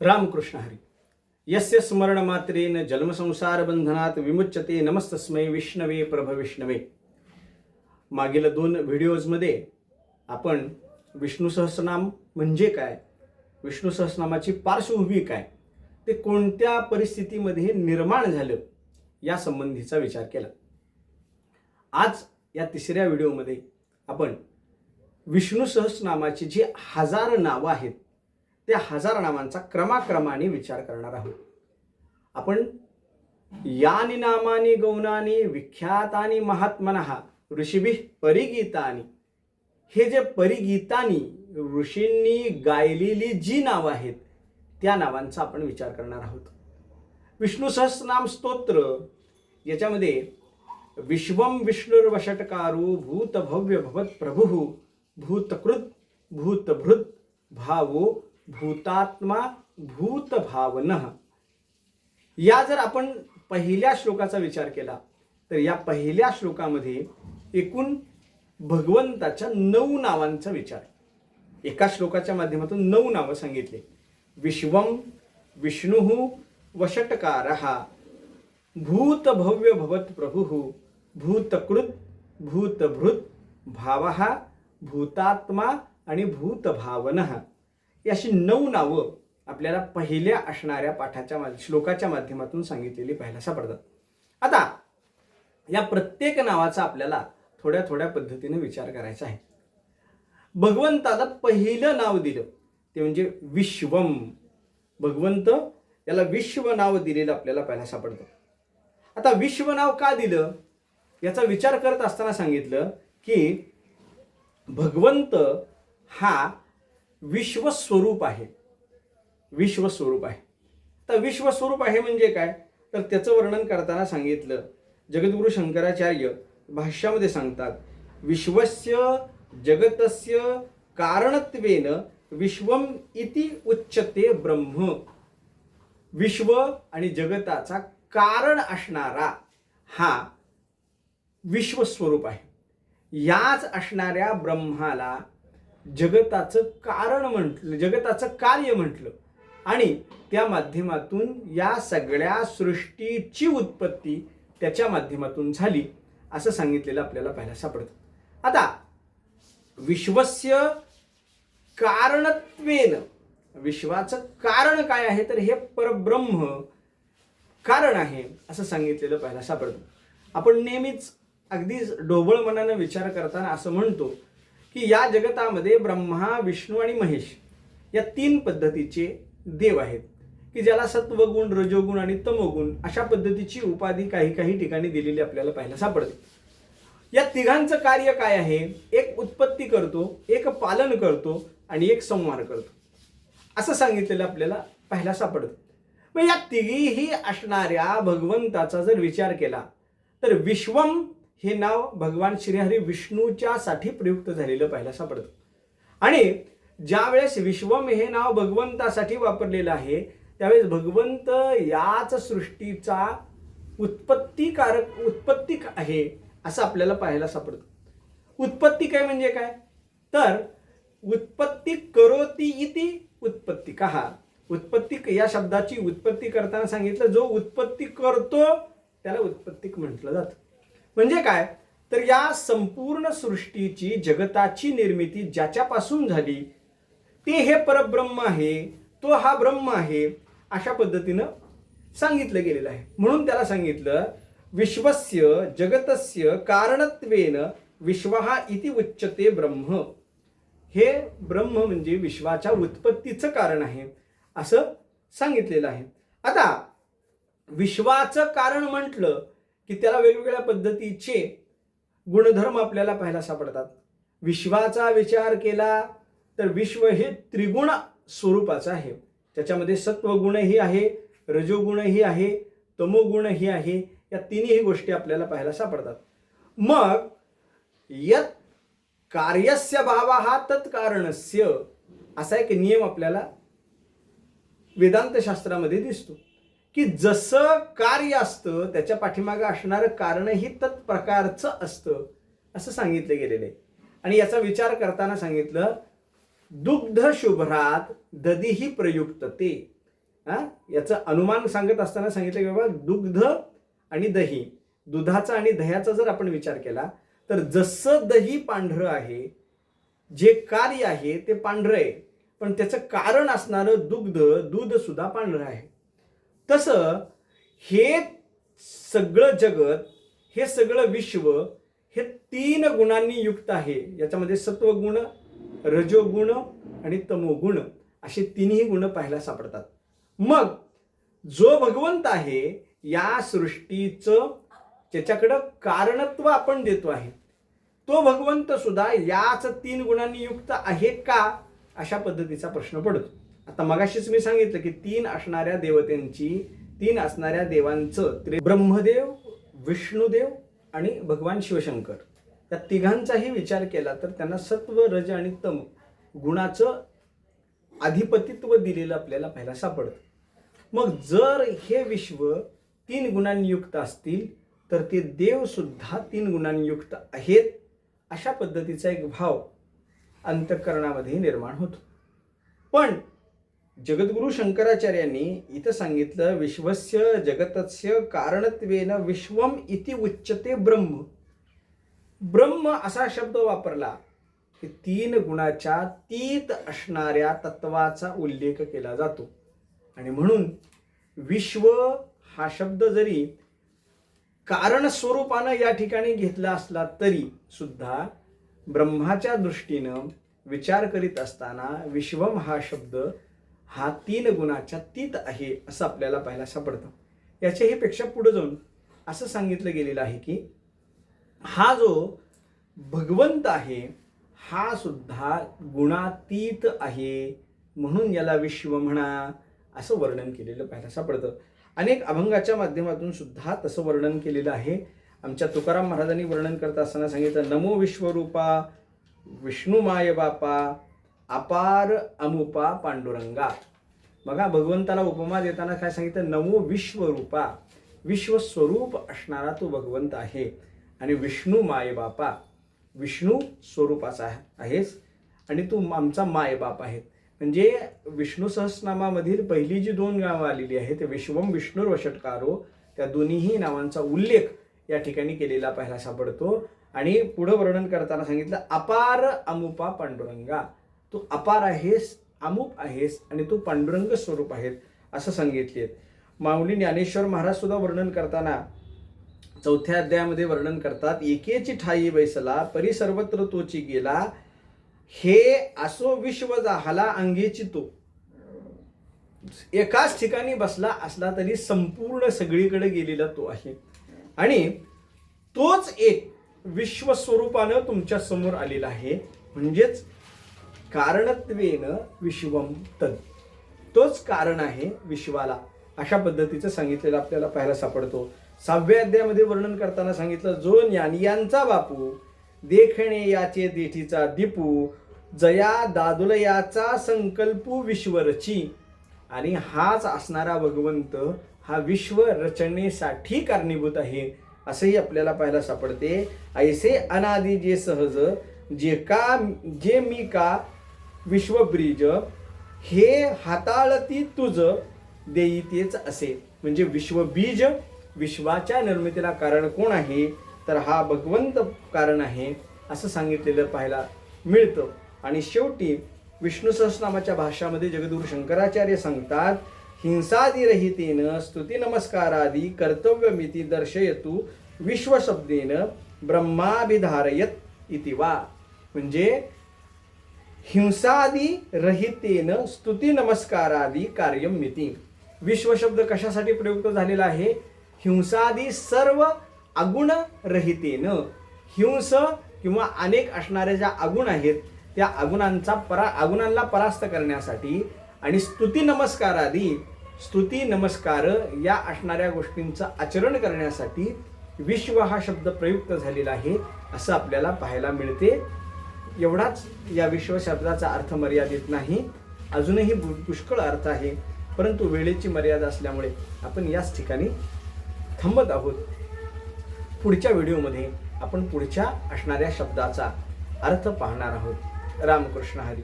रामकृष्ण हरी। यस्य स्मरणमात्रेन जन्मसंसार बंधनात विमुच्यते नमस्तस्मै विष्णवे प्रभ विष्णवे। मागील दोन व्हिडिओजमध्ये आपण विष्णू सहस्रनाम म्हणजे काय विष्णू सहस्रनामाची पार्श्वभूमी काय ते कोणत्या परिस्थितीमध्ये निर्माण झालं या संबंधीचा विचार केला. आज या तिसऱ्या व्हिडिओमध्ये आपण विष्णू सहस्रनामाची जी हजार नावं आहेत त्या हजार नामांचा क्रमाक्रमाने विचार करणार आहोत. आपण यानी नामानी गौणानी विख्यातानी महात्मनः ऋषिभिः परिगीतानी. हे जे परिगीतानी ऋषींनी गायलेली जी नावं आहेत त्या नावांचा आपण विचार करणार आहोत. विष्णू सहस्रनाम स्तोत्र याच्यामध्ये विश्वम विष्णुर्वषटकारो भूत भव्य भवत प्रभु भूतकृत भूतभृत भावो भूतात्मा भूतभावन. या जर आपण पहिल्या श्लोकाचा विचार केला तर या पहिल्या श्लोकामध्ये एकूण भगवंताच्या नऊ नावांचा विचार. एका श्लोकाच्या माध्यमातून नऊ नावं सांगितले. विश्वम विष्णू वषटकार. भूत भव्य भवत प्रभु. भूतकृत भूतभृत भाव भूतात्मा आणि भूतभावन. अशी नऊ नावं आपल्याला पहिल्या असणाऱ्या पाठाच्या मा- श्लोकाच्या माध्यमातून सांगितलेली पाहायला सापडतात. आता या प्रत्येक नावाचा आपल्याला थोड्या थोड्या पद्धतीने विचार करायचा आहे. भगवंताला पहिलं नाव दिलं. ते म्हणजे विश्वम. भगवंत याला विश्व नाव दिलेलं आपल्याला पाहायला सापडतं. आता विश्व नाव का दिलं? याचा विचार करत असताना सांगितलं की भगवंत हा विश्वस्वरूप आहे. विश्वस्वरूप आहे. तर विश्वस्वरूप आहे म्हणजे काय? तर त्याचं वर्णन करताना सांगितलं जगद्गुरु शंकराचार्य भाष्यामध्ये सांगतात विश्वस्य जगतस्य कारणत्वेन विश्वम इति उच्चते ब्रह्म. विश्व आणि जगताचा कारण असणारा हा विश्वस्वरूप आहे. याच असणाऱ्या ब्रह्माला जगताचं कारण म्हटलं जगताचं कार्य म्हटलं. आणि त्या माध्यमातून या सगळ्या सृष्टीची उत्पत्ती त्याच्या माध्यमातून झाली असं सांगितलेलं आपल्याला पाहायला सापडतं. आता विश्वस्य कारणत्वेन विश्वाचं कारण काय आहे? तर हे परब्रह्म कारण आहे असं सांगितलेलं पाहायला सापडतं. आपण नेहमीच अगदी ढोबळ मनानं विचार करताना असं म्हणतो की या जगतामध्ये ब्रह्मा विष्णू आणि महेश या तीन पद्धतीचे देव आहेत. की ज्याला सत्वगुण रजोगुण आणि तमोगुण अशा पद्धतीची उपाधी काही काही ठिकाणी दिलेली आपल्याला पाहायला सापडते. या तिघांचं कार्य काय आहे? एक उत्पत्ती करतो एक पालन करतो आणि एक संहार करतो. असं सांगितलेलं आपल्याला पाहायला सापडतं. मग या तिघीही असणाऱ्या भगवंताचा जर विचार केला तर विश्वम हे नाव भगवान श्रीहरी विष्णूच्या साठी प्रयुक्त झालेलं पाहायला सापडतं. आणि ज्यावेळेस विश्वम हे नाव भगवंतासाठी वापरलेलं आहे त्यावेळेस भगवंत याच सृष्टीचा उत्पत्तीकारक उत्पत्तिक आहे असं आपल्याला पाहायला सापडतं. उत्पत्ती काय म्हणजे काय? तर उत्पत्ती करोती इति उत्पत्ती कहा उत्पत्तिक या शब्दाची उत्पत्ती करताना सांगितलं जो उत्पत्ती करतो त्याला उत्पत्तिक म्हटलं जातं. म्हणजे काय? तर या संपूर्ण सृष्टीची जगताची निर्मिती ज्याच्यापासून झाली ते हे परब्रह्म आहे तो हा ब्रह्म आहे अशा पद्धतीनं सांगितलं गेलेलं आहे. म्हणून त्याला सांगितलं विश्वस्य जगतस्य कारणत्वेन विश्वहा इति उच्चते ब्रह्म. हे ब्रह्म म्हणजे विश्वाच्या उत्पत्तीचं कारण आहे असं सांगितलेलं आहे. आता विश्वाचं कारण म्हटलं की त्याला वेगवेगळ्या पद्धतीचे गुणधर्म आपल्याला पाहायला सापडतात. विश्वाचा विचार केला तर विश्व हे त्रिगुण स्वरूपाचं आहे. त्याच्यामध्ये सत्वगुणही आहे रजोगुणही आहे तमोगुणही आहे या तिन्ही गोष्टी आपल्याला पाहायला सापडतात. मग यत कार्यस्य भावा हा तत्कारणस्य असा एक नियम आपल्याला वेदांत शास्त्रामध्ये दिसतो. की जसं कार्य असतं त्याच्या पाठीमागं असणारं कारणही तत्प्रकारचं असतं असं सांगितलं गेलेलं आहे. आणि याचा विचार करताना सांगितलं दुग्ध शुभ्रात दधीही प्रयुक्त ते याचं अनुमान सांगत असताना सांगितलं की बाबा दुग्ध आणि दही दुधाचा आणि दह्याचा जर आपण विचार केला तर जसं दही पांढरं आहे जे कार्य आहे ते पांढरं आहे. पण त्याचं कारण असणारं दुग्ध दूध सुद्धा पांढरं आहे. तसं हे सगळं जगत हे सगळं विश्व हे तीन गुणांनी युक्त आहे. याच्यामध्ये सत्वगुण रजोगुण आणि तमोगुण असे तिन्ही गुण पाहायला सापडतात. मग जो भगवंत आहे या सृष्टीचं त्याच्याकडं कारणत्व आपण देतो आहे तो भगवंत सुद्धा याच तीन गुणांनी युक्त आहे का अशा पद्धतीचा प्रश्न पडतो. आता मगाशीच मी सांगितलं की तीन असणाऱ्या देवतेंची तीन असणाऱ्या देवांचं त्रि- ब्रह्मदेव विष्णुदेव आणि भगवान शिवशंकर. त्या तिघांचाही विचार केला तर त्यांना सत्व रज आणि तम गुणाचं अधिपतित्व दिलेलं आपल्याला पाहायला सापडतं. मग जर हे विश्व तीन गुणांयुक्त असतील तर ते देवसुद्धा तीन गुणांयुक्त आहेत अशा पद्धतीचा एक भाव अंतःकरणामध्ये निर्माण होतो. पण जगद्गुरु शंकराचार्यांनी इथं सांगितलं विश्वस्य जगतस्य कारणत्वेन विश्वम इति उच्चते ब्रह्म. ब्रह्म असा शब्द वापरला की तीन गुणाच्या तीत असणाऱ्या तत्वाचा उल्लेख केला जातो. आणि म्हणून विश्व हा शब्द जरी कारण स्वरूपानं या ठिकाणी घेतला असला तरी सुद्धा ब्रह्माच्या दृष्टीनं विचार करीत असताना विश्वम हा शब्द हा तीन गुणाच्या तीत आहे असं आपल्याला पाहायला सापडतं. याच्याही पेक्षा पुढे जाऊन असं सांगितलं गेलेलं आहे की हा जो भगवंत आहे हा सुद्धा गुणातीत आहे म्हणून याला विश्व म्हणा असं वर्णन केलेलं पाहायला सापडतं. अनेक अभंगाच्या माध्यमातून सुद्धा तसं वर्णन केलेलं आहे. आमच्या तुकाराम महाराजांनी वर्णन करत असताना सांगितलं नमो विश्वरूपा विष्णू माय बापा अपार अमुपा पांडुरंगा. बघा भगवंताला उपमा देताना काय सांगितलं? नमो विश्वरूपा. विश्वस्वरूप असणारा तो भगवंत आहे. आणि विष्णू माय बापा विष्णू स्वरूपाचा आहेस आणि तू आमचा माय बाप आहे म्हणजे विष्णू सहस्रनामामधील पहिली जी दोन नावं आलेली आहेत विश्वम विष्णू वषटकारो त्या दोन्हीही नावांचा उल्लेख या ठिकाणी केलेला पाहायला सापडतो. आणि पुढं वर्णन करताना सांगितलं अपार अमुपा पांडुरंगा. तू अपार आहेस अमुक आहेस आणि तू पांडुरंग स्वरूप आहेत असं सांगितले. माऊली ज्ञानेश्वर महाराज सुद्धा वर्णन करताना चौथ्या अध्यायामध्ये वर्णन करतात एकेची ठाई बैसला परी सर्वत्र तोची गेला हे असो विश्व जाहाला अंगेची तो. एकाच ठिकाणी बसला असला तरी संपूर्ण सगळीकडे गेलेला तो आहे. आणि तोच एक विश्वस्वरूपानं तुमच्यासमोर आलेला आहे. म्हणजेच कारणत्वेन विश्वम तद. तोच कारण आहे विश्वाला. अशा पद्धतीचं सांगितलेलं आपल्याला पाहायला सापडतो. सहाव्या अध्यायामध्ये वर्णन करताना सांगितलं जो ज्ञानियांचा बापू देखणे याचे देठीचा दीपू जया दादुलयाचा संकल्पू विश्वरची. आणि हाच असणारा भगवंत हा विश्व रचनेसाठी कारणीभूत आहे. असंही आपल्याला पाहायला सापडते. ऐसे अनादि जे सहज जे का जे मी का विश्वब्रीज हे हाताळती तुझ देईतेच असे. म्हणजे विश्वबीज विश्वाच्या निर्मितीला कारण कोण आहे? तर हा भगवंत कारण आहे असं सांगितलेलं पाहायला मिळतं. आणि शेवटी विष्णू सहस्रनामाच्या भाषामध्ये जगद्गुरु शंकराचार्य सांगतात हिंसादिरहितेनं स्तुती नमस्कारादी कर्तव्यमिती दर्शयतु विश्वशब्देन ब्रह्माभिधारयत इति वा. म्हणजे हिंसादी रहितेन स्तुती नमस्कारादी कार्यम मिती. विश्वशब्द कशासाठी प्रयुक्त झालेला आहे? हिंसादी सर्व अगुण रहितेन हिंस किंवा अनेक असणाऱ्या ज्या अगुण आहेत त्या अगुणांचा परा अगुणांना परास्त करण्यासाठी आणि स्तुती नमस्कारादी स्तुती नमस्कार या असणाऱ्या गोष्टींचं आचरण करण्यासाठी विश्व हा शब्द प्रयुक्त झालेला आहे असं आपल्याला पाहायला मिळते. एवढाच या विश्व शब्दाचा अर्थ मर्यादित नाही. अजूनही पुष्कळ अर्थ आहे. परंतु वेळेची मर्यादा असल्यामुळे आपण याच ठिकाणी थांबत आहोत. पुढच्या व्हिडिओमध्ये आपण पुढच्या असणाऱ्या शब्दाचा अर्थ पाहणार आहोत. रामकृष्ण हरी.